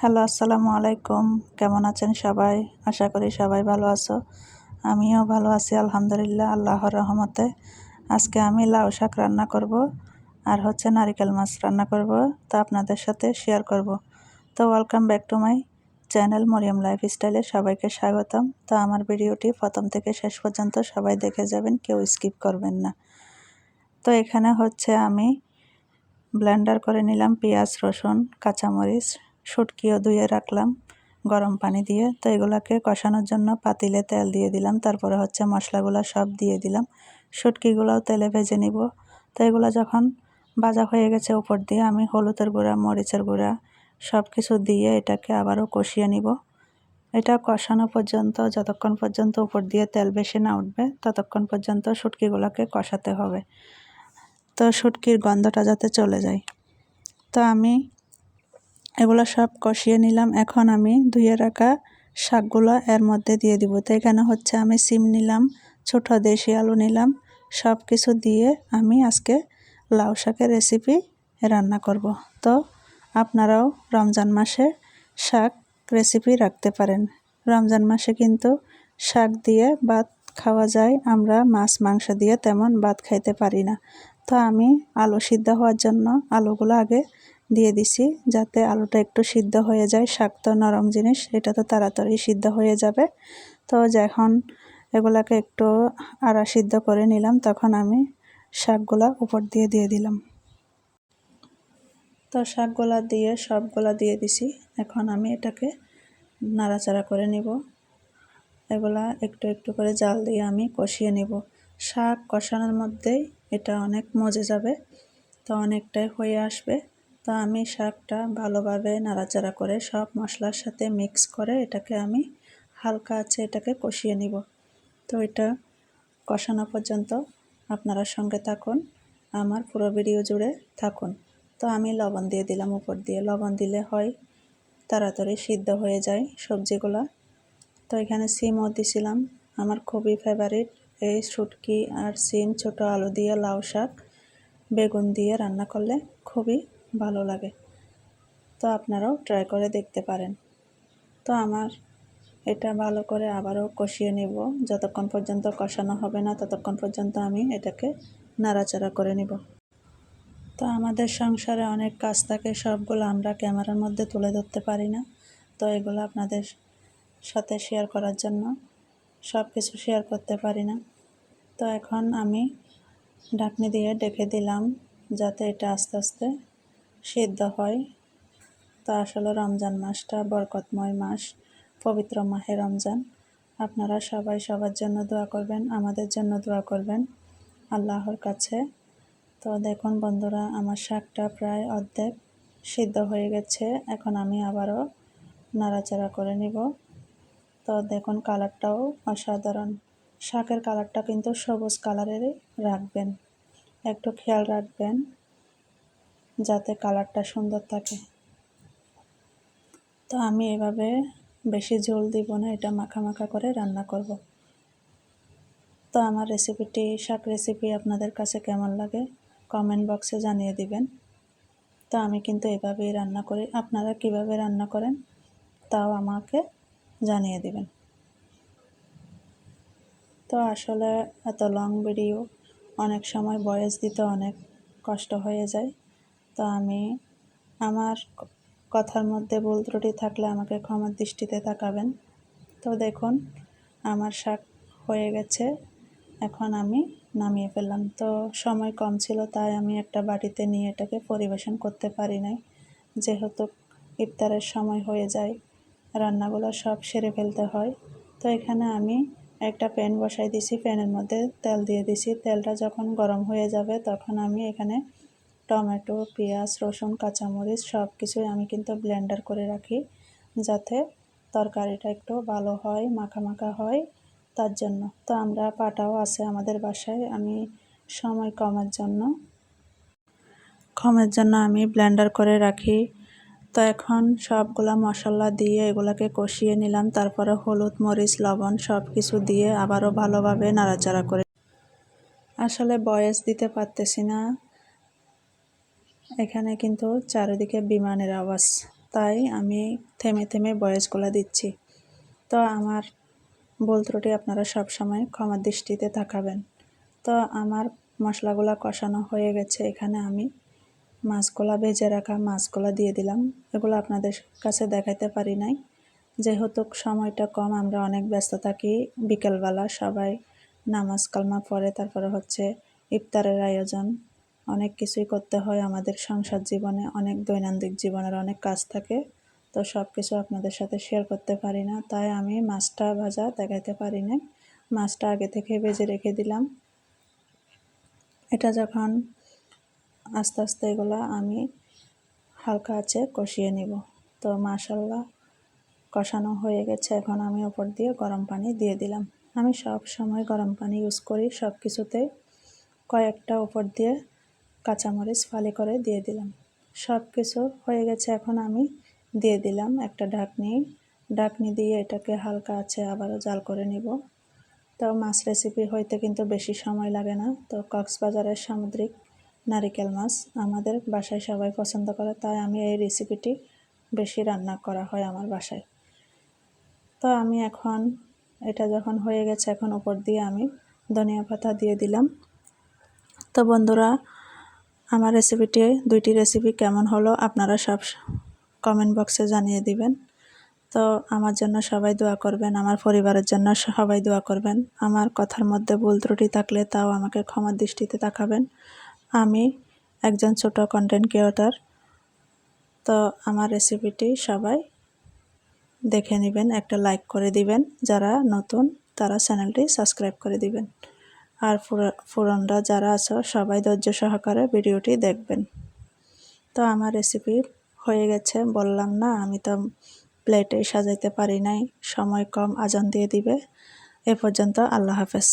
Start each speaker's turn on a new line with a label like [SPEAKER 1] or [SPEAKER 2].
[SPEAKER 1] Hello, আসসালামু আলাইকুম। কেমন আছেন সবাই? আশা করি সবাই ভালো আছো। আমিও ভালো আছি, আলহামদুলিল্লাহ, আল্লাহর রহমতে। আজকে আমি লাউ শাক রান্না করব আর হচ্ছে নারিকেল মাছ রান্না করব। তো আপনাদের সাথে শেয়ার করব। তো welcome back to my channel Mariyam life স্টাইলে সবাইকে স্বাগতম। তো আমার ভিডিওটি প্রথম থেকে শেষ পর্যন্ত সবাই দেখে যাবেন, কেউ স্কিপ করবেন না। তো এখানে হচ্ছে আমি ব্লেন্ডার করে নিলাম পেঁয়াজ, রসুন, কাঁচামরিচ শুটকিও ধুয়ে রাখলাম, গরম পানি দিয়ে। তো এগুলাকে কষানোর জন্য পাতিলে তেল দিয়ে দিলাম, তারপরে হচ্ছে মশলাগুলো সব দিয়ে দিলাম। শুটকিগুলোও তেলে ভেজে নিব। তো এগুলো যখন ভাজা হয়ে গেছে উপর দিয়ে, আমি হলুদের গুঁড়া, মরিচের গুঁড়া সব কিছু দিয়ে এটাকে আবারও কষিয়ে নিব। এটা কষানো পর্যন্ত, যতক্ষণ পর্যন্ত উপর দিয়ে তেল বেশি না উঠবে, ততক্ষণ পর্যন্ত শুটকিগুলোকে কষাতে হবে। তো শুটকির গন্ধটা যাতে চলে যায়। তো আমি এগুলো সব কষিয়ে নিলাম। এখন আমি ধুয়ে রাখা শাকগুলো এর মধ্যে দিয়ে দিব। তো এখানে হচ্ছে আমি সিম নিলাম, ছোট দেশি আলু নিলাম। সব কিছু দিয়ে আমি আজকে লাউ শাকের রেসিপি রান্না করব। তো আপনারাও রমজান মাসে শাক রেসিপি রাখতে পারেন। রমজান মাসে কিন্তু শাক দিয়ে ভাত খাওয়া যায়, আমরা মাছ, মাংস দিয়ে তেমন ভাত খাইতে পারি না। তো আমি আলু সিদ্ধ হওয়ার জন্য আলুগুলো আগে দিয়ে দিছি যাতে আলুটা একটু সিদ্ধ হয়ে যায়, শাক তো নরম জিনিস, এটা তো তাড়াতাড়ি সিদ্ধ হয়ে যাবে। তো যখন এগুলাকে একটু আড়া সিদ্ধ করে নিলাম, তখন আমি শাকগুলা উপর দিয়ে দিয়ে দিলাম। তো শাকগুলা দিয়ে সবগুলা দিয়ে দিছি, এখন আমি এটাকে নাড়াচাড়া করে নিব। এগুলা একটু একটু করে জাল দিয়ে আমি কষিয়ে নিব। শাক কষানোর মধ্যেই এটা অনেক মজে যাবে, তো অনেকটাই হয়ে আসবে। তো আমি শাকটা ভালোভাবে নাড়াচাড়া করে সব মশলার সাথে মিক্স করে এটাকে আমি হালকা আছে এটাকে কষিয়ে নিব। তো এটা কষানো পর্যন্ত আপনারা সঙ্গে থাকুন, আমার পুরো ভিডিও জুড়ে থাকুন। তো আমি লবণ দিয়ে দিলাম উপর দিয়ে। লবণ দিলে হয় তাড়াতাড়ি সিদ্ধ হয়ে যায় সবজিগুলো। তো এখানে সিমও দিছিলাম, আমার খুবই ফেভারিট এই শুটকি আর সিম ছোট আলু দিয়ে লাউ শাক, বেগুন দিয়ে রান্না করলে খুবই ভালো লাগে। তো আপনারাও ট্রাই করে দেখতে পারেন। তো আমার এটা ভালো করে আবারও কষিয়ে নিব। যতক্ষণ পর্যন্ত কষানো হবে না, ততক্ষণ পর্যন্ত আমি এটাকে নাড়াচাড়া করে নিব। তো আমাদের সংসারে অনেক কাজ থাকে, সবগুলো আমরা ক্যামেরার মধ্যে তুলে ধরতে পারি না। তো এগুলো আপনাদের সাথে শেয়ার করার জন্য সব কিছু শেয়ার করতে পারি না। তো এখন আমি ঢাকনি দিয়ে ডেকে দিলাম, যাতে এটা আস্তে আস্তে সিদ্ধ হয়। তো আসলে রমজান মাসটা বরকতময় মাস, পবিত্র মাহে রমজান। আপনারা সবাই সবার জন্য দোয়া করবেন, আমাদের জন্য দোয়া করবেন আল্লাহর কাছে। তো দেখুন বন্ধুরা, আমার শাকটা প্রায় অর্ধেক সিদ্ধ হয়ে গেছে। এখন আমি আবারও নাড়াচাড়া করে নিব। তো দেখুন কালারটাও অসাধারণ। শাকের কালারটা কিন্তু সবুজ কালারেরই রাখবেন। একটু খেয়াল রাখবেন। যাতে কালারটা সুন্দর থাকে। তো আমি এভাবে বেশি ঝোল দিব না, এটা মাখা মাখা করে রান্না করব। তো আমার রেসিপিটি শাক রেসিপি আপনাদের কাছে কেমন লাগে কমেন্ট বক্সে জানিয়ে দিবেন। তো আমি কিন্তু এভাবেই রান্না করি। আপনারা কীভাবে রান্না করেন তাও আমাকে জানিয়ে দিবেন। তো আসলে এত লং ভিডিও অনেক সময় বয়স দিতে অনেক কষ্ট হয়ে যায়। তো আমি আমার কথার মধ্যে ভুল ত্রুটি থাকলে আমাকে ক্ষমার দৃষ্টিতে তাকাবেন। তো দেখুন, আমার শাক হয়ে গেছে, এখন আমি নামিয়ে ফেললাম। তো সময় কম ছিল, তাই আমি একটা বাটিতে নিয়ে এটাকে পরিবেশন করতে পারি নাই। যেহেতু ইফতারের সময় হয়ে যায়, রান্নাগুলো সব সেরে ফেলতে হয়। তো এখানে আমি একটা প্যান বসাই দিছি, প্যানের মধ্যে তেল দিয়ে দিছি। তেলটা যখন গরম হয়ে যাবে, তখন আমি এখানে টমেটো, পেঁয়াজ, রসুন, কাঁচামরিচ সব কিছুই আমি কিন্তু ব্লেন্ডার করে রাখি যাতে তরকারিটা একটু ভালো হয়, মাখা মাখা হয় তার জন্য। তো আমরা পাটাও আছে আমাদের বাসায়, আমি সময় কমার জন্য। কমের জন্য আমি ব্লেন্ডার করে রাখি। তো এখন সবগুলা মশলা দিয়ে এগুলাকে কষিয়ে নিলাম, তারপরে হলুদ, মরিচ, লবণ সব কিছু দিয়ে আবারও ভালোভাবে নাড়াচাড়া করে আসলে বয়স দিতে পারতেছি না। এখানে কিন্তু চারিদিকে বিমানের আওয়াজ। তাই আমি থেমে থেমে ভয়েসগুলো দিচ্ছি। তো আমার ভুল ত্রুটি আপনারা সব সময় ক্ষমার দৃষ্টিতে তাকাবেন। তো আমার মশলাগুলো কষানো হয়ে গেছে। এখানে আমি মাছগুলা ভেজে রাখা মাছগুলা দিয়ে দিলাম। এগুলো আপনাদের কাছে দেখাইতে পারি নাই। যেহেতু সময়টা কম, আমরা অনেক ব্যস্ত থাকি। বিকেলবেলা সবাই নামাজ কালমা পড়ে, তারপরে হচ্ছে ইফতারের আয়োজন। অনেক কিছুই করতে হয় আমাদের সংসার জীবনে, অনেক দৈনন্দিন জীবনের অনেক কাজ থাকে, তো সব কিছু আপনাদের সাথে শেয়ার করতে পারি না। তাই আমি মাছটা ভাজা দেখাইতে পারি না মাছটা আগে থেকে ভেজে রেখে দিলাম। এটা যখন আস্তে আস্তে এগুলো আমি হালকা আছে কষিয়ে নিব। তো মাশাল্লাহ কষানো হয়ে গেছে। এখন আমি ওপর দিয়ে গরম পানি দিয়ে দিলাম। আমি সব সময় গরম পানি ইউজ করি। সব কিছুতে কয়েকটা উপর দিয়ে কাঁচামরিচ ফালি করে দিয়ে দিলাম। সব কিছু হয়ে গেছে, এখন আমি দিয়ে দিলাম একটা ঢাকনি। ঢাকনি দিয়ে এটাকে হালকা আছে, আবারও জাল করে নিব। তো মাছ রেসিপি হইতে কিন্তু বেশি সময় লাগে না। তো কক্সবাজারের সামুদ্রিক নারিকেল মাছ আমাদের বাসায় সবাই পছন্দ করে, তাই আমি এই রেসিপিটি বেশি রান্না করা হয় আমার বাসায়। তো আমি এখন, এটা যখন হয়ে গেছে, এখন উপর দিয়ে আমি ধনিয়া পাতা দিয়ে দিলাম। তো বন্ধুরা আমার রেসিপিটি দুইটি রেসিপি কেমন হলো আপনারা সব কমেন্ট বক্সে জানিয়ে দিবেন। তো আমার জন্য সবাই দোয়া করবেন, আমার পরিবারের জন্য সবাই দোয়া করবেন। আমার কথার মধ্যে ভুল ত্রুটি থাকলে তাও আমাকে ক্ষমার দৃষ্টিতে তাকাবেন। আমি একজন ছোট কন্টেন্ট ক্রিয়েটার তো আমার রেসিপিটি সবাই দেখে নেবেন, একটা লাইক করে দিবেন। যারা নতুন, তারা চ্যানেলটি সাবস্ক্রাইব করে দিবেন। আর ফোরনরা যারা আছো, সবাই ধৈর্য সহকারে ভিডিওটি দেখবেন। তো আমার রেসিপি হয়ে গেছে, বললাম না, আমি তো প্লেটে সাজাইতে পারি নাই। সময় কম, আজান দিয়ে দিবে। এ পর্যন্ত আল্লাহ হাফেজ।